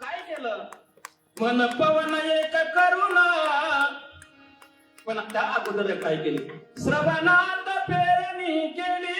काय केलं? मन पवन एक करुणा पण त्या अगोदर काय केली? श्रवणात पेरणी केली.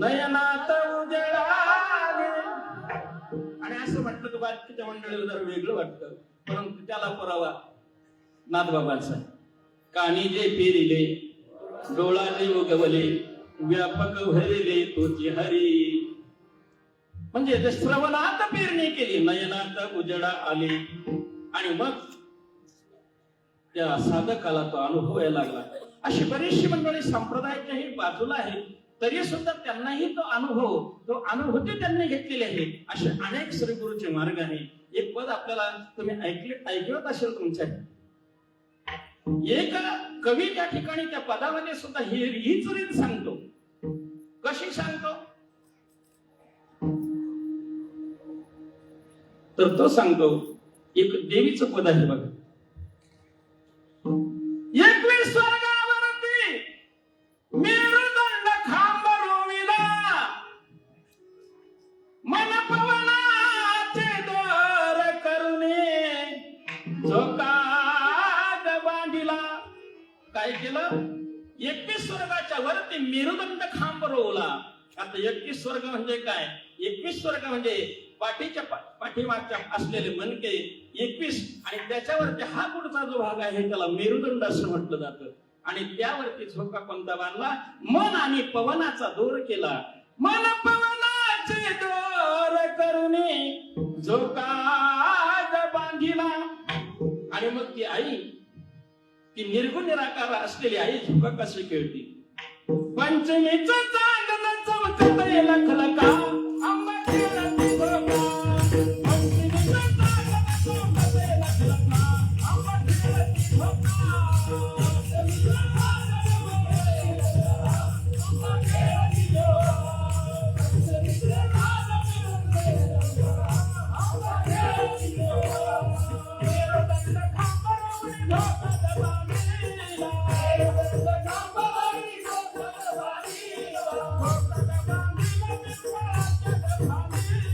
नयनात उजळाले आणि असं म्हटलं की बाकीच्या मंडळीला जरा वेगळं वाटतं. परंतु त्याला पुरावा नाथबाबांचा. कानी जे पेरिले डोळाले उगवले व्यापक भरले तोची हरी. म्हणजे ते श्रवणात पेरणी केली नयनात उजडा आले. आणि मग त्या साधकाला तो अनुभव यायला लागला. अशी बरीचशी मंडळी संप्रदायाच्याही बाजूला आहेत. तरी सुद्धा त्यांनाही तो अनुभव तो अनुभूती त्यांनी घेतलेली आहे. असे अनेक श्रीगुरूचे मार्ग आहे. एक पद आपल्याला तुम्ही ऐकले ऐकवत असेल तुमच्या. एक कवी त्या ठिकाणी त्या पदामध्ये सुद्धा ही हीच रीत सांगतो. कशी सांगतो? तर तो सांगतो एक देवीचं पद आहे बघा. एकवीस स्वर्गावरती मेरुदंड खांब रोविला मन पवनाचे दर करुणे झोकाग काय केलं? एकवीस स्वर्गाच्या वरती मेरुदंड खांब रोवला आता एकवीस स्वर्ग म्हणजे काय? एकवीस स्वर्ग म्हणजे पाठीच्या पाठीमागच्या असलेले मनके एकवीस आणि त्याच्यावरती हा पुढचा जो भाग आहे त्याला मेरुदंड असं म्हटलं जातं. आणि त्यावरती झोका कोणता बांधला? मन आणि पवनाचा दोर केला. मन पवनाचे दोर करणे झोका बांधिला. आणि मग ती आई ती निर्गुण निराकार असलेली आई झुका कशी खेळती. पंचमीचा चांदण चमकत लखलका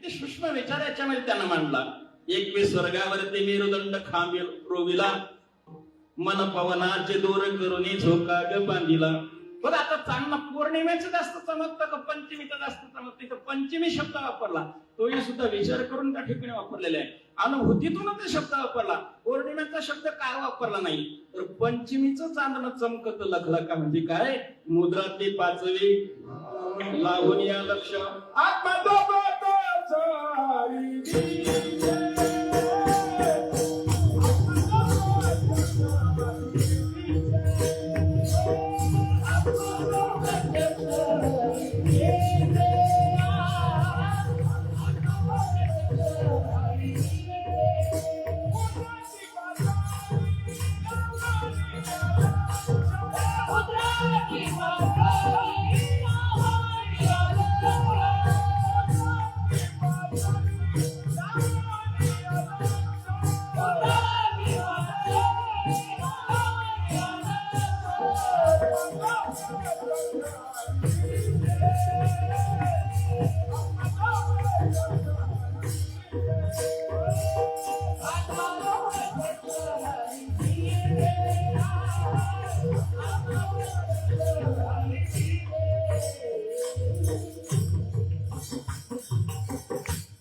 किती सूक्ष्म विचार याच्यामध्ये त्यानं मांडला. एकवीस स्वर्गावरती मेरुदंड खांबी रोविला. मन पवनाचे दोर करून झोका ग बांधिला. बघा आता चांगला पौर्णिमेच जास्त चमकतं का पंचमीचं जास्त चमकतं? इथं पंचमी शब्द वापरला. तोही सुद्धा विचार करून त्या ठिकाणी वापरलेला आहे. अनुभूतीतूनच ते शब्द वापरला. पौर्णिमेचा शब्द काय वापरला नाही? तर पंचमीचं चांदणं चमकत लखलका म्हणजे काय? मुद्रा ते पाचवी. लावून या लक्ष. Sari Vini.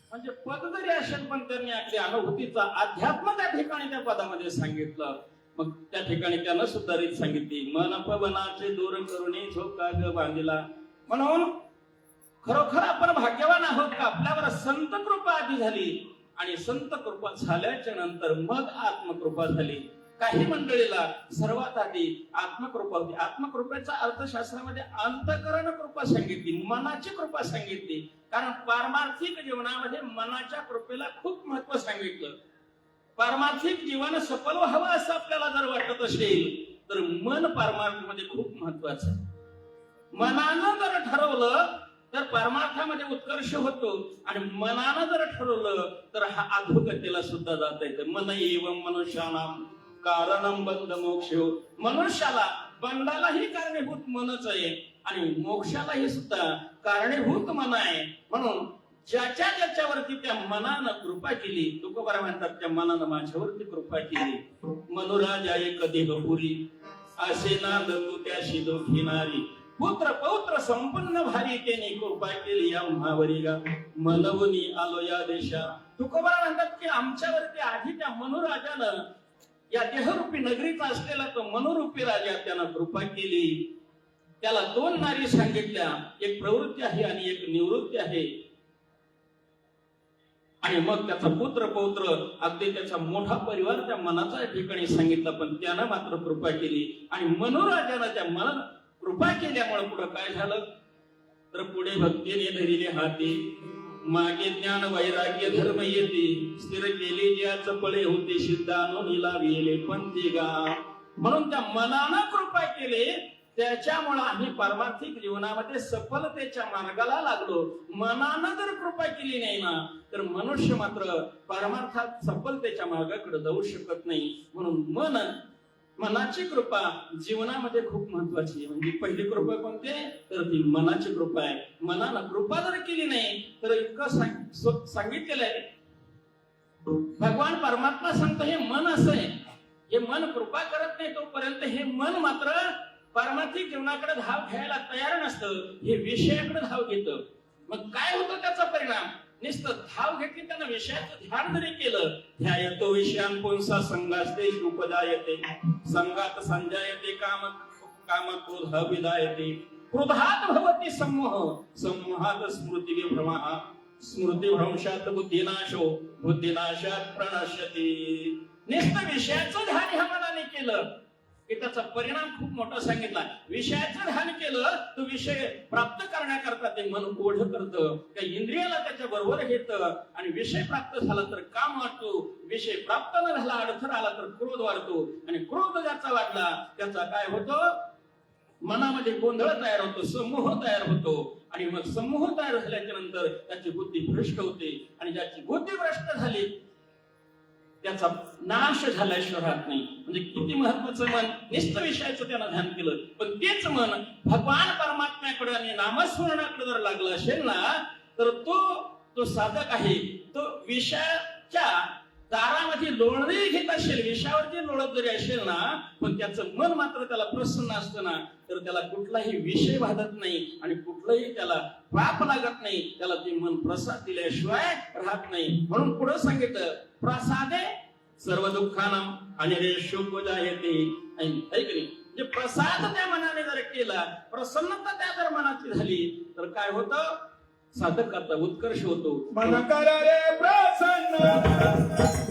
म्हणजे पद जरी असेल पण त्यांनी आपल्या अनुभूतीचा अध्यात्म त्या ठिकाणी त्या पदामध्ये सांगितलं. मग त्या ठिकाणी त्यानं सुद्धा रीत सांगितली. मन पवनाचे दूर करुणी झोका ग बांधिला. म्हणून खरोखर आपण भाग्यवान आहोत का? आपल्यावर संत कृपा आधी झाली. आणि संत कृपा झाल्याच्यानंतर मग आत्मकृपा झाली. काही मंडळीला सर्वात आधी आत्मकृपा होती. आत्मकृपेचा अर्थशास्त्रामध्ये अंतकरण कृपा सांगितली मनाची कृपा सांगितली. कारण पारमार्थिक जीवनामध्ये मनाच्या कृपेला खूप महत्त्व सांगितलं. पारमार्थिक जीवन सफल व्हावं असं आपल्याला जर वाटत असेल तर मन पारमार्थमध्ये खूप महत्वाचं मनानं जर ठरवलं तर परमार्थामध्ये उत्कर्ष होतो. आणि मनानं जर ठरवलं तर हा अधोगतीला सुद्धा जाता येतं. मन एवं मनुष्यानाम कारणम बंद मोक्ष हो. मनुष्याला बंडालाही कारणीभूत मनच आहे. आणि मोक्षालाही सुद्धा कारणीभूत मन आहे. म्हणून ज्याच्या ज्याच्यावरती त्या मनानं कृपा केली तुकोबारा म्हणतात त्या मनानं माझ्यावरती कृपा केली. मनुराजा कधी देहपुरी. असे ना तू त्याशी दोखिनारी पुत्र पौत्र संपन्न भारी त्याने कृपा केली आम्हावरी गा मनवनी आलो या देशा तुकोबारा म्हणतात की आमच्यावरती आधी त्या मनुराजानं या देहरूपी नगरीचा असलेला तो मनोरूपी राजा त्यांना कृपा केली. त्याला दोन नारी सांगितल्या. एक प्रवृत्ती आहे आणि एक निवृत्ती आहे. आणि मग त्याचा पुत्र पौत्र अगदी त्याचा मोठा परिवार त्या मनाच्या ठिकाणी सांगितला पण त्यानं मात्र कृपा केली. आणि मनोराजानं त्या मनात कृपा केल्यामुळे पुढे काय झालं? तर पुढे भक्तीने धरिले हाती. मागे ज्ञान वैराग्य धर्म येते. स्थिर केले ज्या चपळे होते सिद्धानो निलाविले पंथी गा. म्हणून त्या मनानं कृपा केले. त्याच्यामुळे आम्ही पारमार्थिक जीवनामध्ये सफलतेच्या मार्गाला लागलो. मनानं जर कृपा केली नाही ना तर मनुष्य मात्र परमार्थात सफलतेच्या मार्गाकडे जाऊ शकत नाही. म्हणून मन मनाची कृपा जीवनामध्ये खूप महत्वाची आहे. म्हणजे पहिली कृपा कोणती आहे? तर ती मनाची कृपा आहे. मनानं कृपा जर केली नाही तर इतकं सांगितलेलं आहे. भगवान परमात्मा सांगतो हे मन असं आहे. हे मन कृपा करत नाही तोपर्यंत हे मन मात्र पारमार्थिक जीवनाकडे धाव घ्यायला तयार नसतं. हे विषयाकडे धाव घेतं. मग काय होतं त्याचा परिणाम? नुसतं धाव घेतली त्यानं विषयाचं ध्यान जरी केलं. ध्यायतो विषयान पुंसा संघास्ते उपजायते संघात संजायते काम काम क्रोध विदायते. क्रोधात भवती समूह समूहात स्मृती विभ्रमा. स्मृती भ्रंशात बुद्धिनाशो बुद्धिनाशात प्रणश्यते. नुसतं विषयाचं ध्यान ह्या मनाने केलं. की त्याचा परिणाम खूप मोठा सांगितला. विषयाचं ध्यान केलं तर विषय प्राप्त करण्याकरता ते मन ओढ करतं त्या इंद्रियाला त्याच्या बरोबर घेतं आणि विषय प्राप्त झाला तर काम वाटतो विषय प्राप्त न झाला अडथळा आला तर क्रोध वाढतो. आणि क्रोध ज्याचा वाढला त्याचा काय होतो? मनामध्ये गोंधळ तयार होतो समूह तयार होतो. आणि मग समूह तयार झाल्याच्यानंतर त्याची बुद्धी भ्रष्ट होते. आणि ज्याची बुद्धी भ्रष्ट झाली त्याचा नाश झाला राहत नाही म्हणजे किती महत्वाचं मन? निस्त विषयाचं त्यानं ध्यान केलं. पण तेच मन भगवान परमात्म्याकडे आणि नामस्मरणाकडे जर लागलं असेल ना तर तो तो साधक आहे. तो विषयाच्या दारामध्ये लोळणी घेत असेल विषयावरती लोळत जरी असेल ना पण त्याचं मन मात्र त्याला प्रसन्न असतं ना तर त्याला कुठलाही विषय बाधत नाही आणि कुठलंही त्याला पाप लागत नाही. त्याला ते मन प्रसाद दिल्याशिवाय राहत नाही. म्हणून पुढे सांगितलं प्रसादे सर्व दुःखाना आणि रे शोक येते ऐकली म्हणजे प्रसाद त्या मनाने जर केला प्रसन्नता त्या जर मनाची झाली तर काय होतं? साधकाचा उत्कर्ष होतो. मन कर रे प्रसन्न.